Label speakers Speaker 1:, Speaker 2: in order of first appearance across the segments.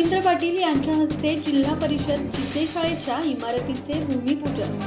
Speaker 1: रवींद्र पाटील यांच्या हस्ते जिल्हा परिषद शाळेच्या इमारतीचे भूमिपूजन.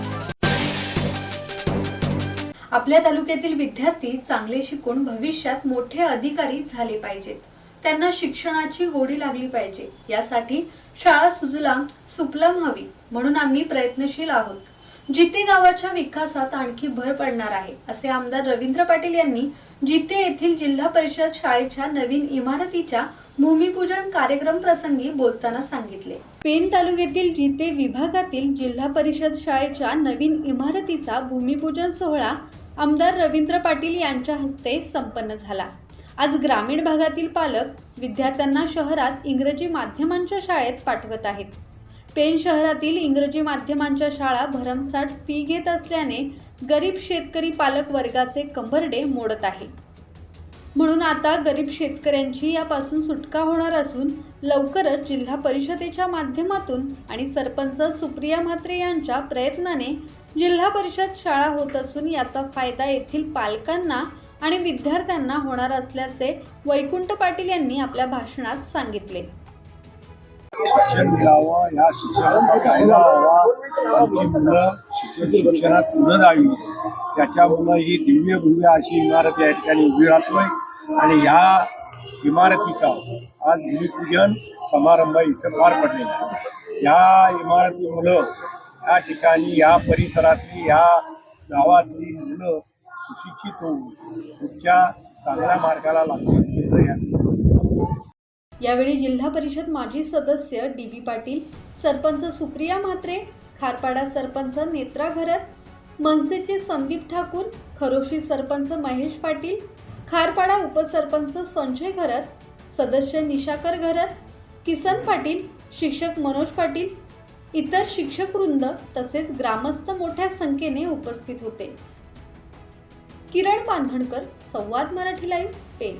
Speaker 1: आपल्या तालुक्यातील विद्यार्थी चांगले शिकून भविष्यात मोठे अधिकारी झाले पाहिजेत. त्यांना शिक्षणाची गोडी लागली पाहिजे. यासाठी शाळा सुजलाम सुफलाम हवी म्हणून आम्ही प्रयत्नशील आहोत. जिते गावाच्या विकासात आणखी भर पडणार आहे असे आमदार रवींद्र पाटील यांनी जिते येथील जिल्हा परिषद शाळेच्या नवीन इमारतीच्या भूमिपूजन कार्यक्रम प्रसंगी बोलताना सांगितले. पेन तालुक्यातील जिते विभागातील जिल्हा परिषद शाळेच्या नवीन इमारतीचा भूमिपूजन सोहळा आमदार रवींद्र पाटील यांच्या हस्ते संपन्न झाला. आज ग्रामीण भागातील पालक विद्यार्थ्यांना शहरात इंग्रजी माध्यमांच्या शाळेत पाठवत आहेत. पेन शहरातील इंग्रजी माध्यमांच्या शाळा भरमसाठ फी घेत असल्याने गरीब शेतकरी पालक वर्गाचे कंबरडे मोडत आहे. म्हणून आता गरीब शेतकऱ्यांची यापासून सुटका होणार असून लवकरच जिल्हा परिषदेच्या माध्यमातून आणि सरपंच सुप्रिया म्हात्रे यांच्या प्रयत्नाने जिल्हा परिषद शाळा होत असून याचा फायदा येथील पालकांना आणि विद्यार्थ्यांना होणार असल्याचे वैकुंठ पाटील यांनी आपल्या भाषणात सांगितले.
Speaker 2: मिळावं ह्या शिक्षणाचा फायदा व्हावा आमची मुलं शिक्षण शिक्षणात पुढं जावी त्याच्यामुळं ही दिव्य भव्य अशी इमारत या ठिकाणी उभी राहतोय. आणि ह्या इमारतीचा आज भूमिपूजन समारंभ इथं पार पडलेला आहे. इमारती इमारतीमुळं या ठिकाणी या परिसरातली या गावातली मुलं सुशिक्षित होऊन पुढच्या चांगल्या मार्गाला लागतील
Speaker 1: यावेळी जिल्हा परिषद माजी सदस्य डी बी पाटील सरपंच सुप्रिया म्हात्रे खारपाडा सरपंच नेत्रा घरत मनसेचे संदीप ठाकूर खरोशी सरपंच महेश पाटील खारपाडा उपसरपंच संजय घरत सदस्य निशाकर घरत किसन पाटील शिक्षक मनोज पाटील इतर शिक्षक वृंद तसेच ग्रामस्थ मोठ्या संख्येने उपस्थित होते. Kiran Bandhankar Samvad Marathi live pen